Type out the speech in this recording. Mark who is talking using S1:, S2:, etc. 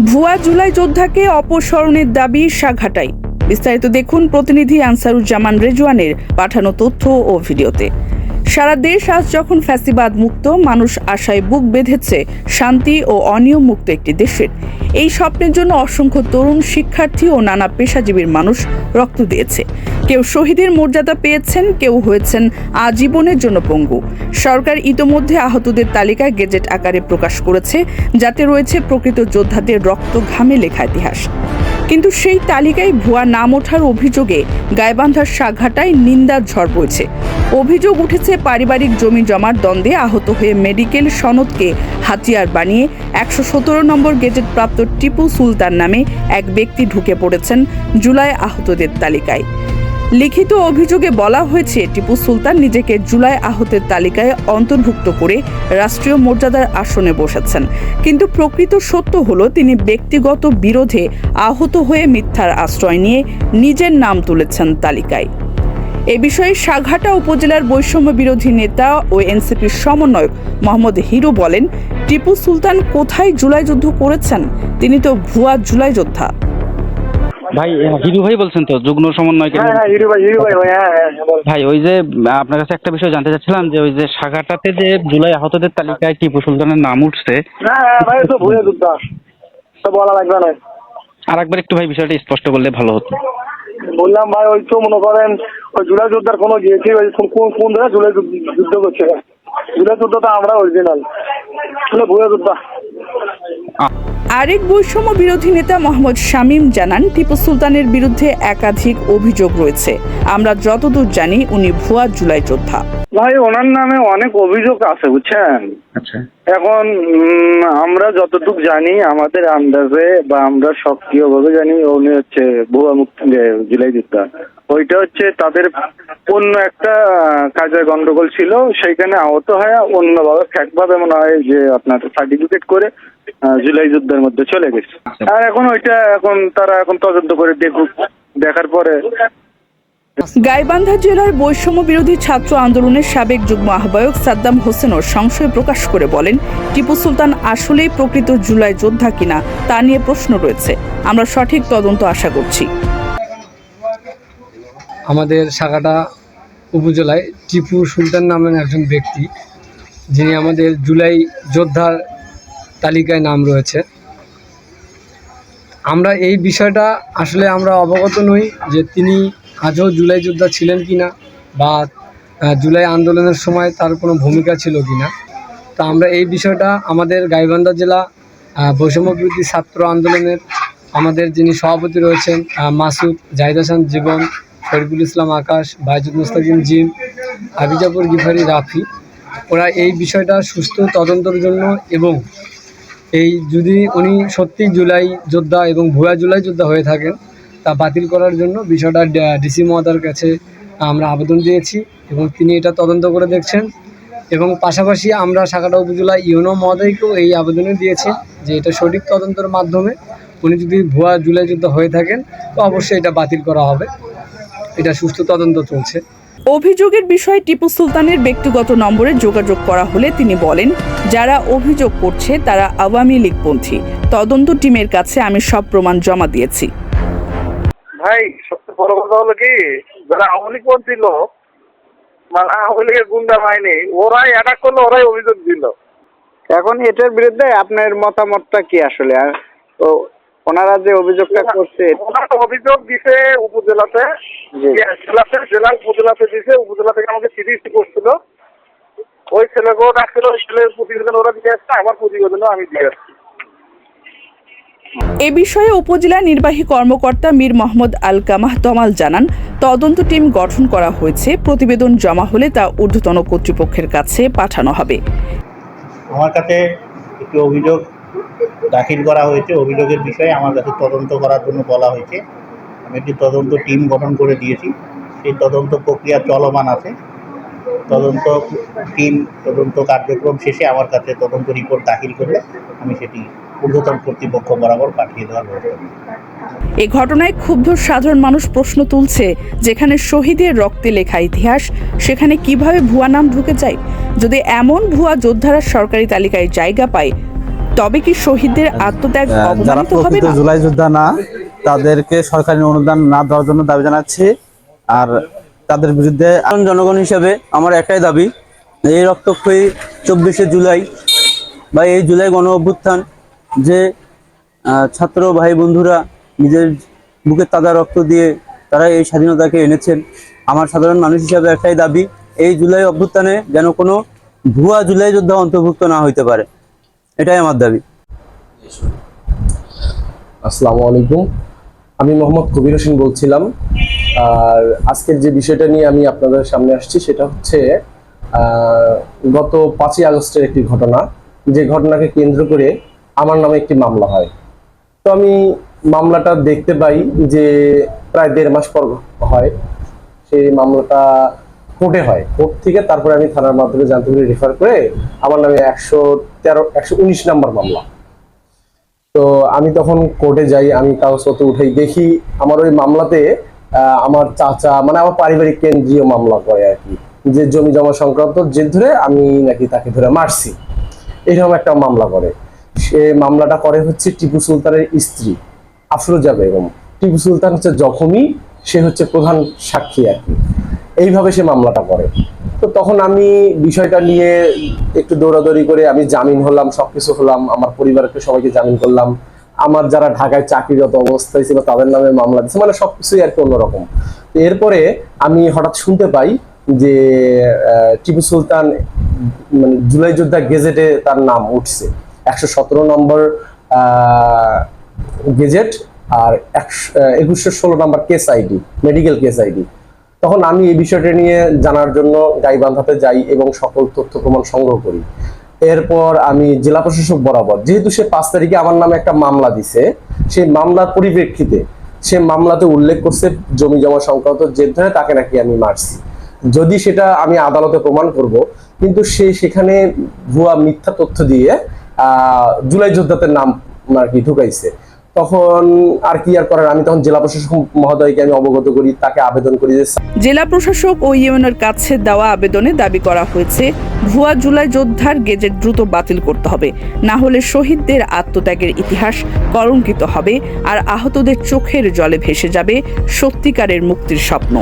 S1: ভুয়া জুলাই যোদ্ধাকে অপসারণের দাবি সাঘাটাই বিস্তারিত দেখুন প্রতিনিধি আনসারুজ্জামান রেজওয়ানের পাঠানো তথ্য ও ভিডিওতে। সারা দেশ আজ যখন ফ্যাসিবাদ মুক্ত, মানুষ আশায় বুক বেঁধেছে শান্তি ও অনিয়ম মুক্ত একটি দেশের। এই স্বপ্নের জন্য অসংখ্য তরুণ শিক্ষার্থী ও নানা পেশাজীবীর মানুষ রক্ত দিয়েছে। কেউ শহীদের মর্যাদা পেয়েছেন, কেউ হয়েছেন আজীবনের জন্য পঙ্গু। সরকার ইতোমধ্যে আহতদের তালিকায় গেজেট আকারে প্রকাশ করেছে, যাতে রয়েছে প্রকৃত যোদ্ধাদের রক্ত ঘামে লেখা ইতিহাস। কিন্তু সেই তালিকায় ভুয়া নাম ওঠার অভিযোগে গাইবান্ধার সাঘাটায় নিন্দার ঝড় বইছে। অভিযোগ উঠেছে পারিবারিক জমি জমার দ্বন্দ্বে আহত হয়ে মেডিকেল সনদকে হাতিয়ার বানিয়ে একশো সতেরো নম্বর গেজেট প্রাপ্ত টিপু সুলতান নামে এক ব্যক্তি ঢুকে পড়েছেন জুলাই আহতদের তালিকায়। লিখিত অভিযোগে বলা হয়েছে, টিপু সুলতান নিজেকে জুলাই আহতের তালিকায় অন্তর্ভুক্ত করে রাষ্ট্রীয় মর্যাদার আসনে বসেছেন। কিন্তু প্রকৃত সত্য হলো, তিনি ব্যক্তিগত বিরোধে আহত হয়ে মিথ্যার আশ্রয় নিয়ে নিজের নাম তুলেছেন তালিকায়। এ বিষয়ে সাঘাটা উপজেলার বৈষম্য বিরোধী নেতা ও এনসিপির সমন্বয়ক মোহাম্মদ হিরো বলেন, টিপু সুলতান কোথায় জুলাই যুদ্ধ করেছেন? তিনি তো ভুয়া জুলাই যোদ্ধা।
S2: ভাই হিরু ভাই বলছেন তো যুগ্ম সমন্বয়
S3: হ্যাঁ হ্যাঁ হিরু ভাই হিরু ভাই ভাই, হ্যাঁ।
S2: ভাই ওই যে আপনার কাছে একটা বিষয় জানতে চাচ্ছিলাম যে ওই যে সাগাটাতে যে জুলাই আহতদের তালিকায় টিপু সুলতানের নাম উঠছে।
S3: তো তো বলা লাগবে না।
S2: আর একবার একটু ভাই বিষয়টা স্পষ্ট করলে ভালো হতো।
S3: বললাম ভাই ওই তো মনে করেন ওই জুলাই যোদ্ধার কোনো গিয়েছি ওই কোন কোন জায়গায় জুলাই যুদ্ধ করছে জুলাই যুদ্ধটা আমরা অরিজিনাল ভুলে যোদ্ধা
S1: আরেক বৈষম্য বিরোধী নেতা মোহাম্মদ শামীম জানান টিপু সুলতানের বিরুদ্ধে একাধিক অভিযোগ রয়েছে। আমরা যতদূর জানি উনি ভুয়া জুলাই যোদ্ধা।
S4: ভাই ওনার নামে অনেক অভিযোগ আছে বুঝছেন?
S2: আচ্ছা।
S4: এখন উম, আমরা যতটুকু জানি আমাদের আন্দাজে বা আমরা সক্রিয়ভাবে জানি উনি হচ্ছে ভুয়া মুক্তি জুলাই যোদ্ধা। ওইটা হচ্ছে তাদের অন্য একটা কাজে গন্ডগোল ছিল। সেইখানে আহত হয় অন্যভাবে ফ্যাকভাবে মনে হয় যে আপনার সার্টিফিকেট করে জুলাই যুদ্ধের মধ্যে চলে গেছে। আর এখন ওইটা এখন তারা এখন তদন্ত করে দেখুক, দেখার পরে।
S1: গাইবান্ধা জেলার বৈষম্য বিরোধী ছাত্র আন্দোলনের সাবেক যুগ্ম আহ্বায়ক সাদ্দাম হোসেনও সংশয় প্রকাশ করে বলেন, টিপু সুলতান আসলেই প্রকৃত জুলাই যোদ্ধা কিনা তা নিয়ে প্রশ্ন রয়েছে। আমরা সঠিক তদন্ত আশা করছি।
S5: আমাদের শাখাটা উপজেলায় টিপু সুলতান নামের একজন ব্যক্তি যিনি আমাদের জুলাই যোদ্ধার তালিকায় নাম রয়েছে। আমরা এই বিষয়টা আসলে আমরা অবগত নই যে তিনি আজও জুলাই যোদ্ধা ছিলেন কি না বা জুলাই আন্দোলনের সময় তার কোনো ভূমিকা ছিল কি না তা আমরা এই বিষয়টা আমাদের গাইবান্ধা জেলা আহ, বৈষম্য বিরোধী ছাত্র আন্দোলনের আমাদের যিনি সভাপতি রয়েছেন মাসুদ জাহিদ হাসান জীবন শরীফুল ইসলাম, আকাশ বাইজুদ মুস্তাকিম, জিম আবিজাপুর গিফারি, রাফি। ওরা এই বিষয়টা সুস্থ তদন্তের জন্য এবং এই যদি উনি সত্যি জুলাই যোদ্ধা এবং ভুয়া জুলাই যোদ্ধা হয়ে থাকেন, তা বাতিল করার জন্য বিষয়টা ডিসি মহাদার কাছে আমরা আবেদন দিয়েছি এবং তিনি এটা তদন্ত করে দেখছেন। এবং পাশাপাশি আমরা শাখাটা উপজেলা ইউনো মহোদয়কেও এই আবেদনে দিয়েছি যে এটা সঠিক তদন্তের মাধ্যমে উনি যদি ভুয়া জুলাই যোদ্ধা হয়ে থাকেন, তো অবশ্যই এটা বাতিল করা হবে। এটা সুস্থ তদন্ত চলছে।
S1: অভিযোগের বিষয়ে টিপু সুলতানের ব্যক্তিগত নম্বরে যোগাযোগ করা হলে তিনি বলেন যারা অভিযোগ করছে তারা আওয়ামী লীগপন্থী। তদন্ত টিমের কাছে আমি সব প্রমাণ জমা দিয়েছি।
S4: ভাই সবচেয়ে বড় কথা হলো কি যারা আওয়ামী লীগ পন্থী লোক মানে আওয়ামী লীগের গুন্ডা বাহিনী ওরাই অ্যাটাক করল ওরাই অভিযোগ দিল।
S6: এখন এটার বিরুদ্ধে আপনার মতামতটা কি আসলে? আর তো ওনারা যে অভিযোগটা করছে
S4: ওনারা অভিযোগ দিছে উপজেলাতে জেলাতে জেলার উপজেলাতে দিছে উপজেলা থেকে আমাকে চিঠি করছিল। ওই ছেলেকেও ডাকছিল ওই ছেলের প্রতিবেদন ওরা দিয়ে আসছে আমার প্রতিবেদনও আমি দিয়ে আসছি।
S1: এ বিষয়ে উপজেলা নির্বাহী কর্মকর্তা মীর মোহাম্মদ আল কামাহ তমাল জানান তদন্ত টিম গঠন করা হয়েছে প্রতিবেদন জমা হলে তা ঊর্ধ্বতন কর্তৃপক্ষের কাছে পাঠানো হবে।
S7: আমার কাছে একটি অভিযোগ দাখিল করা হয়েছে, অভিযোগের বিষয়ে আমার কাছে তদন্ত করার জন্য বলা হয়েছে। আমি একটি তদন্ত টিম গঠন করে দিয়েছি। সেই তদন্ত প্রক্রিয়া চলমান আছে। তদন্ত টিম, তদন্ত কার্যক্রম শেষে আমার কাছে তদন্ত রিপোর্ট দাখিল করলে আমি সেটি ঊর্ধ্বতন কর্তৃপক্ষ বরাবর পাঠিয়ে দেওয়ার ব্যবস্থা
S1: এ ঘটনায় ক্ষুব্ধ সাধারণ মানুষ প্রশ্ন তুলছে, যেখানে শহীদের রক্তে লেখা ইতিহাস, সেখানে কীভাবে ভুয়া নাম ঢুকে যায়? যদি এমন ভুয়া যোদ্ধারা সরকারি তালিকায় জায়গা পায় তবে কি শহীদদের আত্মত্যাগ
S8: আহ,
S1: অবমানিত হবে না?
S8: জুলাই যোদ্ধা না তাদেরকে সরকারি অনুদান না দেওয়ার জন্য দাবি জানাচ্ছি। আর তাদের বিরুদ্ধে
S9: জনগণ হিসেবে আমার একটাই দাবি এই রক্তক্ষয়ী চব্বিশে জুলাই বা এই জুলাই গণ অভ্যুত্থান যে ছাত্র ভাই বন্ধুরা নিজের বুকের তাজা রক্ত দিয়ে তারা এই স্বাধীনতাকে এনেছেন আমার সাধারণ মানুষ হিসাবে একটাই দাবি এই জুলাই অভ্যুত্থানে যেন কোনো ভুয়া জুলাই যোদ্ধা অন্তর্ভুক্ত না হইতে পারে। এটাই আমার দাবি।
S10: আসসালামু আলাইকুম। আমি মোহাম্মদ কবির হোসেন বলছিলাম। আর আজকের যে বিষয়টা নিয়ে আমি আপনাদের সামনে আসছি, সেটা হচ্ছে গত পাঁচই আগস্টের একটি ঘটনা। যে ঘটনাকে কেন্দ্র করে আমার নামে একটি মামলা হয়। তো আমি মামলাটা দেখতে পাই যে প্রায় দেড় মাস পর হয়। সেই মামলাটা কোর্টে হয়। কোর্ট থেকে তারপরে আমি থানার মাধ্যমে জানতে পারি রেফার করে আমার নামে একশো তেরো, একশো উনিশ নাম্বার মামলা। তো আমি তখন কোর্টে যাই, আমি কাগজপত্র উঠাই, দেখি আমার ওই মামলাতে আমার চাচা মানে আমার পারিবারিক কেন্দ্রীয় মামলা করে আর কি। যে জমি জমা সংক্রান্ত জেদ ধরে আমি নাকি তাকে ধরে মারছি। এরকম একটা মামলা করে। সে মামলাটা করে হচ্ছে টিপু সুলতানের স্ত্রী, আফরোজা বেগম। টিপু সুলতান হচ্ছে জখমি সে হচ্ছে প্রধান সাক্ষী আর কি। এইভাবে সে মামলাটা করে। তো তখন আমি বিষয়টা নিয়ে একটু দৌড়াদৌড়ি করে আমি জামিন হলাম, সবকিছু হলাম, আমার পরিবারকে সবাইকে জামিন করলাম। আমার যারা ঢাকায় চাকরিরত অবস্থায় ছিল তাদের নামে মামলা দিচ্ছে মানে সবকিছুই আর কি অন্যরকম। তো এরপরে আমি হঠাৎ শুনতে পাই যে টিপু সুলতান মানে জুলাই যোদ্ধা গেজেটে তার নাম উঠছে। একশো সতেরো নম্বর গেজেট আর একশো একুশশো ষোলো নম্বর case ID medical case ID তখন আমি এই বিষয়টা নিয়ে জানার জন্য গাইবান্ধাতে যাই এবং সকল তথ্য প্রমাণ সংগ্রহ করি। এরপর আমি জেলা প্রশাসক বরাবর, যেহেতু সে পাঁচ তারিখে আমার নামে একটা মামলা দিছে, সেই মামলার পরিপ্রেক্ষিতে সে মামলাতে উল্লেখ করছে জমি জমা সংক্রান্ত জেদ ধরে তাকে নাকি আমি মারছি। যদি সেটা আমি আদালতে প্রমাণ করব, কিন্তু সে সেখানে ভুয়া মিথ্যা তথ্য দিয়ে জুলাই যোদ্ধাদের নাম আর কি ঢুকাইছে। তখন আর কি আর করার? আমি তখন জেলা প্রশাসক মহোদয়কে আমি অবগত করি, তাকে আবেদন করি
S1: জেলা প্রশাসক ও ইউএনের কাছে দেওয়া আবেদনে দাবি করা হয়েছে, ভুয়া জুলাই যোদ্ধার গেজেট দ্রুত বাতিল করতে হবে। না হলে শহীদদের আত্মত্যাগের ইতিহাস কলঙ্কিত হবে, আর আহতদের চোখের জলে ভেসে যাবে সত্যিকারের মুক্তির স্বপ্ন।